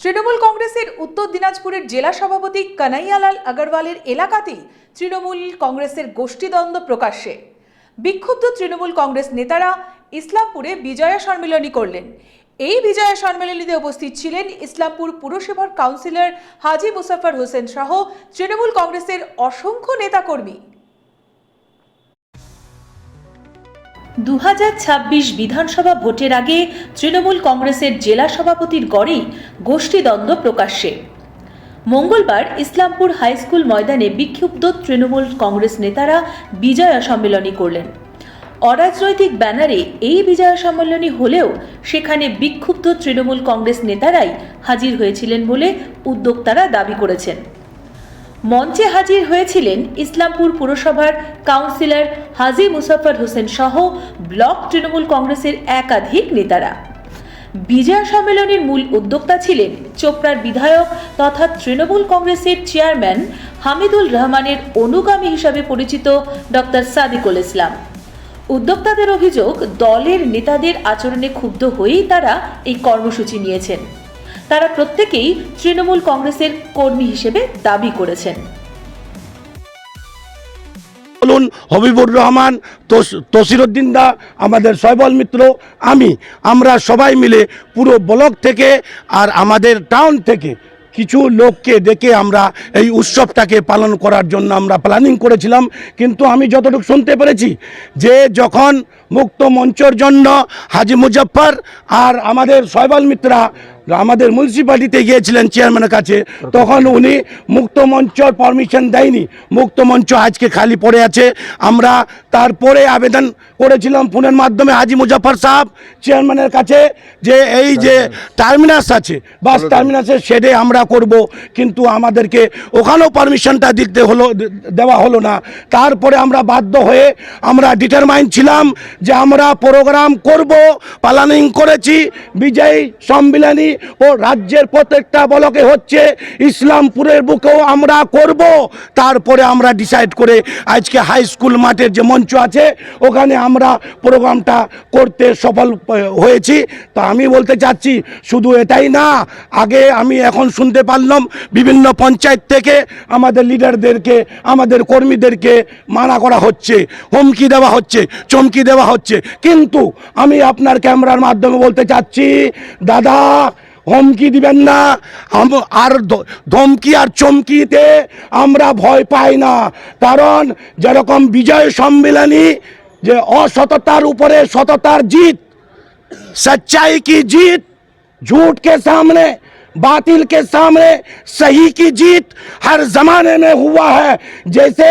তৃণমূল কংগ্রেসের উত্তর দিনাজপুরের জেলা সভাপতি কানাইয়ালাল আগরওয়ালের এলাকাতেই তৃণমূল কংগ্রেসের গোষ্ঠীদ্বন্দ্ব প্রকাশ্যে। বিক্ষুব্ধ তৃণমূল কংগ্রেস নেতারা ইসলামপুরে বিজয়া সম্মেলনী করলেন। এই বিজয়া সম্মেলনীতে উপস্থিত ছিলেন ইসলামপুর পুরসভার কাউন্সিলর হাজি মুসাফর হোসেন সহ তৃণমূল কংগ্রেসের অসংখ্য নেতাকর্মী। দু হাজার ছাব্বিশ বিধানসভা ভোটের আগে তৃণমূল কংগ্রেসের জেলা সভাপতির গড়েই গোষ্ঠীদ্বন্দ্ব প্রকাশ্যে। মঙ্গলবার ইসলামপুর হাইস্কুল ময়দানে বিক্ষুব্ধ তৃণমূল কংগ্রেস নেতারা বিজয়া সম্মেলনী করলেন। অরাজনৈতিক ব্যানারে এই বিজয়া সম্মেলনী হলেও সেখানে বিক্ষুব্ধ তৃণমূল কংগ্রেস নেতারাই হাজির হয়েছিলেন বলে উদ্যোক্তারা দাবি করেছেন। মঞ্চে হাজির হয়েছিলেন ইসলামপুর পুরসভার কাউন্সিলর হাজি মুসাফর হোসেন সহ ব্লক তৃণমূল কংগ্রেসের একাধিক নেতারা। বিজয়া সম্মেলনের মূল উদ্যোক্তা ছিলেন চোপড়ার বিধায়ক তথা তৃণমূল কংগ্রেসের চেয়ারম্যান হামিদুল রহমানের অনুগামী হিসাবে পরিচিত ডক্টর সাদিকুল ইসলাম। উদ্যোক্তাদের অভিযোগ, দলের নেতাদের আচরণে ক্ষুব্ধ হয়েই তারা এই কর্মসূচি নিয়েছেন। তারা প্রত্যেকেই তৃণমূল কংগ্রেসের কর্মী হিসেবে দাবি করেছেন। বলুন, হবিবুর রহমান, তোস- তসিরুদ্দিন দা, আমাদের শৈবল মিত্র, আমি, আমরা সবাই মিলে পুরো ব্লক থেকে আর আমাদের টাউন থেকে কিছু লোককে দেখে আমরা এই উৎসবটাকে পালন করার জন্য আমরা প্ল্যানিং করেছিলাম। কিন্তু আমি যতটুকু শুনতে পেরেছি যে যখন মুক্ত মঞ্চর জন্য হাজি মুজফ্ফর আর আমাদের শৈবল মিত্রা আমাদের মিউনিসিপ্যালিটিতে গিয়েছিলেন চেয়ারম্যানের কাছে, তখন উনি মুক্ত মঞ্চর পারমিশন দেয়নি। মুক্ত মঞ্চ আজকে খালি পড়ে আছে। আমরা তারপরে আবেদন করেছিলাম ফোনের মাধ্যমে হাজি মুজাফর সাহেব চেয়ারম্যানের কাছে যে এই যে টার্মিনাস আছে বাস টার্মিনাসের শেডে আমরা করব, কিন্তু আমাদেরকে ওখানেও পারমিশনটা দিতে হলো, দেওয়া হলো না। তারপরে আমরা বাধ্য হয়ে আমরা ডিটারমাইন ছিলাম যে আমরা প্রোগ্রাম করব প্ল্যানিং করেছি, বিজয়ী সম্মিলনী রাজ্যের প্রত্যেকটা ব্লকে হচ্ছে ইসলামপুরের বুকেও আমরা করব। তারপরে আমরা ডিসাইড করে আজকে হাই স্কুল মাঠের যে মঞ্চ আছে, ওখানে আমরা প্রোগ্রামটা করতে সফল হয়েছি। তা আমি বলতে চাচ্ছি, শুধু এটাই না, আগে আমি এখন শুনতে পারলাম বিভিন্ন পঞ্চায়েত থেকে আমাদের লিডারদেরকে, আমাদের কর্মীদেরকে মানা করা হচ্ছে, হুমকি দেওয়া হচ্ছে, চমকি দেওয়া হচ্ছে। কিন্তু আমি আপনার ক্যামেরার মাধ্যমে বলতে চাচ্ছি, দাদা হুমকি দিবেন না আম- আর দ- ধমকি আর চমকিতে আমরা ভয় পাই না কারণ যেরকম বিজয় সম্মেলনী যে অসততার উপরে সততার জিত सच्चाई की जीत झूठ के सामने बातिल के सामने सही की जीत हर जमाने में हुआ है। जैसे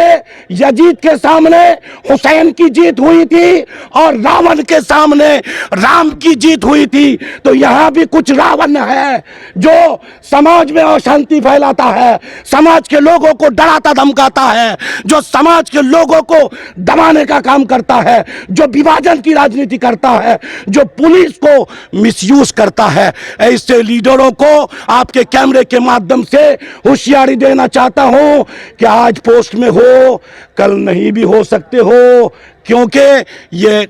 यजीद के सामने हुसैन की जीत हुई थी और रावण के सामने राम की जीत हुई थी तो यहाँ भी कुछ रावण है जो समाज में अशांति फैलाता है, समाज के लोगों को डराता धमकाता है, जो समाज के लोगों को दबाने का काम करता है, जो विभाजन की राजनीति करता है, जो पुलिस को मिसयूज करता है। ऐसे लीडरों को आपके कैमरे के माध्यम से होशियारी देना चाहता हूँ कि आज पोस्ट में हो, कल नहीं भी हो सकते हो, क्योंकि ये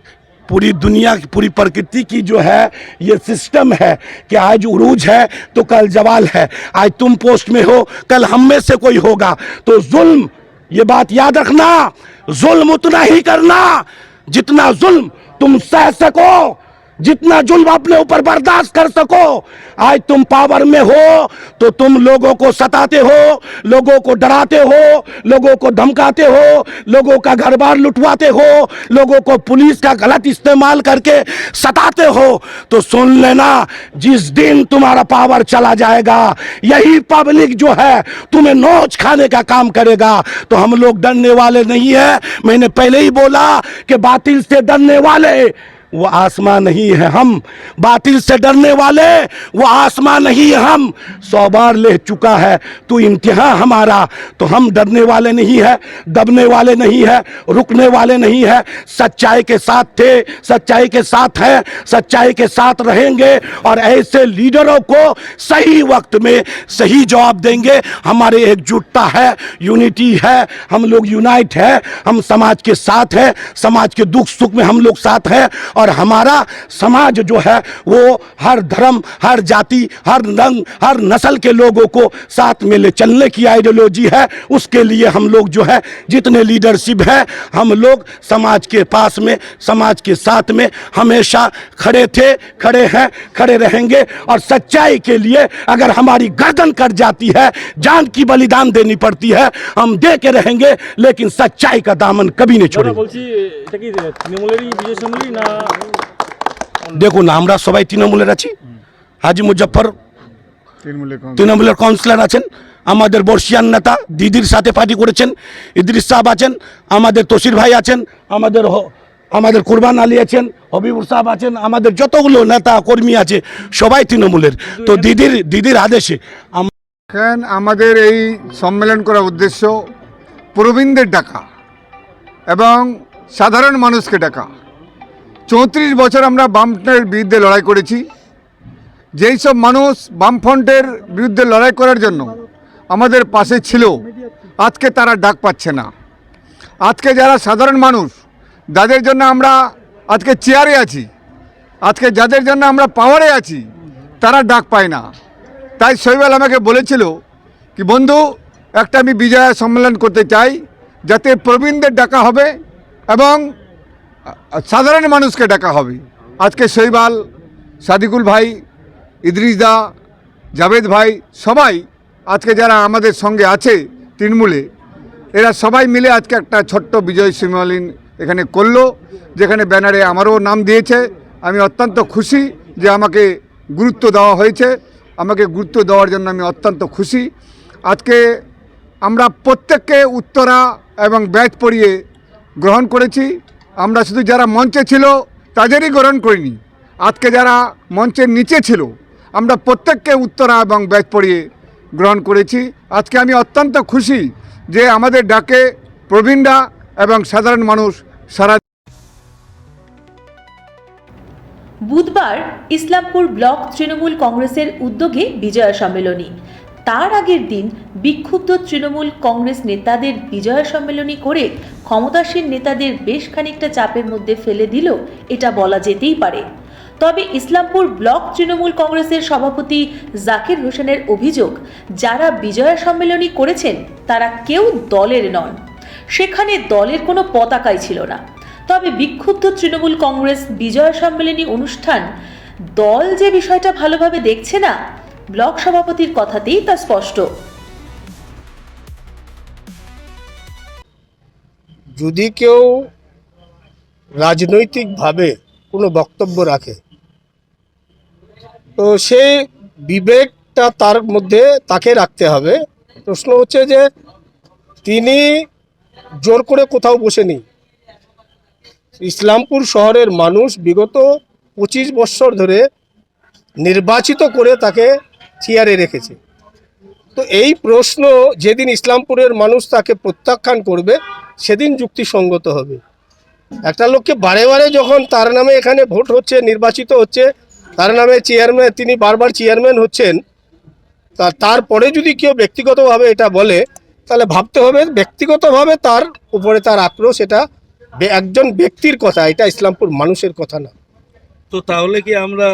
पूरी दुनिया की पूरी प्रकृति की जो है, ये सिस्टम है कि आज उरूज है तो कल जवाल है। आज तुम पोस्ट में हो, कल हम में से कोई होगा। तो जुल्म, ये बात याद रखना, जुल्म उतना ही करना जितना जुल्म तुम सह सको। जितना जुल्म अपने ऊपर बर्दाश्त कर सको, आज तुम पावर में हो तो तुम लोगों को सताते हो, लोगों को डराते हो, लोगों को धमकाते हो, लोगों का घर बार लुटवाते हो, लोगों को पुलिस का गलत इस्तेमाल करके सताते हो तो सुन लेना, जिस दिन तुम्हारा पावर चला जाएगा, यही पब्लिक जो है तुम्हें नोच खाने का काम करेगा। तो हम लोग डरने वाले नहीं है। मैंने पहले ही बोला कि बातिल से डरने वाले वो आसमां नहीं है हम। बातिल से डरने वाले, वो आसमां नहीं है हम। सौ बार ले चुका है तो इम्तिहा हमारा। तो हम डरने वाले नहीं है, दबने वाले नहीं है, रुकने वाले नहीं है। सच्चाई के साथ थे, सच्चाई के साथ हैं, सच्चाई के साथ रहेंगे। और ऐसे लीडरों को सही वक्त में सही जवाब देंगे। हमारे एकजुटता है, यूनिटी है, हम लोग यूनाइट है, हम समाज के साथ हैं, समाज के दुख सुख में हम लोग साथ हैं। और हमारा समाज जो है वो हर धर्म हर जाति हर रंग हर नस्ल के लोगों को साथ में ले चलने की आइडियोलॉजी है। उसके लिए हम लोग जो है जितने लीडरशिप है हम लोग समाज के पास में समाज के साथ में हमेशा खड़े थे खड़े हैं खड़े रहेंगे। और सच्चाई के लिए अगर हमारी गर्दन कट जाती है जान की बलिदान देनी पड़ती है हम दे के रहेंगे लेकिन सच्चाई का दामन कभी नहीं छोड़ेंगे। দেখুন আমরা সবাই তৃণমূলের আছি। হাজি মুজফর তৃণমূলের কাউন্সিলর আছেন আমাদের বর্ষিয়ান নেতা দিদির সাথে পার্টি করেছেন ইদ্রিস সাহেব আছেন আমাদের তসির ভাই আছেন আমাদের আমাদের কুরবান আলী আছেন হবিবুর সাহেব আছেন আমাদের যতগুলো নেতা কর্মী আছে সবাই তৃণমূলের। তো দিদির দিদির আদেশে আম- আমাদের এই সম্মেলন করার উদ্দেশ্য প্রবীণদের ডাকা এবং সাধারণ মানুষকে ডাকা। চৌত্রিশ বছর আমরা বামফ্রন্টের বিরুদ্ধে লড়াই করেছি। যেই সব মানুষ বামফ্রন্টের বিরুদ্ধে লড়াই করার জন্য আমাদের পাশে ছিল, আজকে তারা ডাক পাচ্ছে না। আজকে যারা সাধারণ মানুষ, যাদের জন্য আমরা আজকে চেয়ারে আছি, আজকে যাদের জন্য আমরা পাওয়ারে আছি, তারা ডাক পায় না। তাই শৈবাল আমাকে বলেছিল কি, বন্ধু, একটা আমি বিজয়া সম্মেলন করতে চাই, যাতে প্রবীণদের ডাকা হবে এবং সাধারণ মানুষকে ডাকা হবে। আজকে শৈবাল, সাদিকুল ভাই, ইদ্রিস দা, জাভেদ ভাই, সবাই আজকে যারা আমাদের সঙ্গে আছে তৃণমূলে, এরা সবাই মিলে আজকে একটা ছোট্ট বিজয় সম্মেলন এখানে করল, যেখানে ব্যানারে আমারও নাম দিয়েছে। আমি অত্যন্ত খুশি যে আমাকে গুরুত্ব দেওয়া হয়েছে। আমাকে গুরুত্ব দেওয়ার জন্য আমি অত্যন্ত খুশি। আজকে আমরা প্রত্যেককে উত্তরা এবং ব্যাচ পরিয়ে গ্রহণ করেছি। আমরা শুধু যারা মঞ্চে ছিল তাদেরই গ্রহণ করিনি। আজকে যারা মঞ্চের নিচে ছিল, আমরা প্রত্যেককে উত্তরা এবং ব্যাচ পড়িয়ে গ্রহণ করেছি। আজকে আমি অত্যন্ত খুশি যে আমাদের ডাকে প্রবীণরা এবং সাধারণ মানুষ সারা বুধবার ইসলামপুর ব্লক তৃণমূল কংগ্রেসের উদ্যোগে বিজয়া সম্মেলনী। তার আগের দিন বিক্ষুব্ধ তৃণমূল কংগ্রেস নেতাদের বিজয়া সম্মেলনী করে ক্ষমতাসীন নেতাদের বেশ খানিকটা চাপের মধ্যে ফেলে দিল, এটা বলা যেতেই পারে। তবে ইসলামপুর ব্লক তৃণমূল কংগ্রেসের সভাপতি জাকির হোসেনের অভিযোগ, যারা বিজয়া সম্মেলনী করেছেন, তারা কেউ দলের নন। সেখানে দলের কোনো পতাকাই ছিল না। তবে বিক্ষুব্ধ তৃণমূল কংগ্রেস বিজয় সম্মেলনী অনুষ্ঠান দল যে বিষয়টা ভালোভাবে দেখছে না ব্লক সভাপতির কথাতেই তা স্পষ্ট। যদি কেউ রাজনৈতিকভাবে কোনো বক্তব্য রাখে, তো সে বিবেকটা তার মধ্যে তাকে রাখতে হবে। প্রশ্ন হচ্ছে যে, তিনি জোর করে কোথাও বসেনি। ইসলামপুর শহরের মানুষ বিগত পঁচিশ বছর ধরে নির্বাচিত করে তাকে চেয়ারে রেখেছে। তো এই প্রশ্ন যেদিন ইসলামপুরের মানুষ তাকে প্রত্যাখ্যান করবে, সেদিন যুক্তিসঙ্গত হবে। একটা লোককে বারে বারে যখন তার নামে এখানে ভোট হচ্ছে, নির্বাচিত হচ্ছে, তার নামে চেয়ারম্যান, তিনি বারবার চেয়ারম্যান হচ্ছেন, তা তারপরে যদি কেউ ব্যক্তিগতভাবে এটা বলে, তাহলে ভাবতে হবে ব্যক্তিগতভাবে তার উপরে তার আক্রোশ, এটা একজন ব্যক্তির কথা, এটা ইসলামপুর মানুষের কথা না। তো তাহলে কি আমরা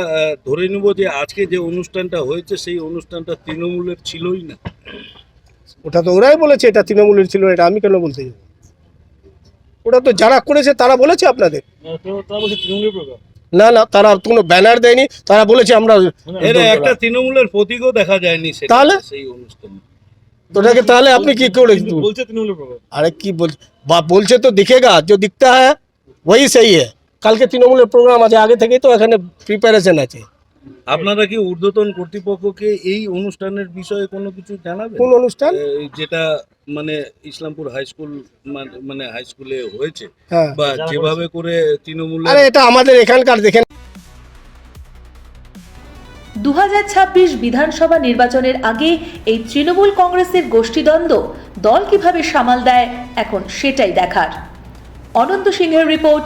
ধরে নেব যে আজকে যে অনুষ্ঠানটা হয়েছে সেই অনুষ্ঠানটা তৃণমূলের ছিলই না? ওটা তো ওরাই বলেছে এটা তৃণমূলের ছিল এটা আমি কেন বলতে যাব? ওটা তো যারা করেছে তারা বলেছে আপনাদের। না না তারা কোনো ব্যানার দেয়নি তারা বলেছে আমরা এর একটা তৃণমূলের প্রতীকও দেখা যায়নি তাহলে? সেই অনুষ্ঠানে। ওটাকে তাহলে আপনি কি করে আরে কি বলছে? বলছে তো দিখেগা যে দিখতে হ্যাঁ ওই সেই হ্যাঁ কালকে তৃণমূলের প্রোগ্রাম আছে আগে থেকেই তো এখানে প্রিপারেশন আছে। আপনারা কি ঊর্ধ্বতন কর্তৃপক্ষকে এই অনুষ্ঠানের বিষয়ে কোনো কিছু জানাবেন? কোন অনুষ্ঠান? যেটা মানে ইসলামপুর হাই স্কুল মানে- মানে হাই স্কুলে হয়েছে। হ্যাঁ। বা যেভাবে করে তৃণমূলের আরে এটা আমাদের এখানকার দেখেন। দু হাজার ছাব্বিশ বিধানসভা নির্বাচনের আগে এই তৃণমূল কংগ্রেসের গোষ্ঠীদ্বন্দ্ব দল কীভাবে সামাল দেয় এখন সেটাই দেখার। অনন্ত সিংহের রিপোর্ট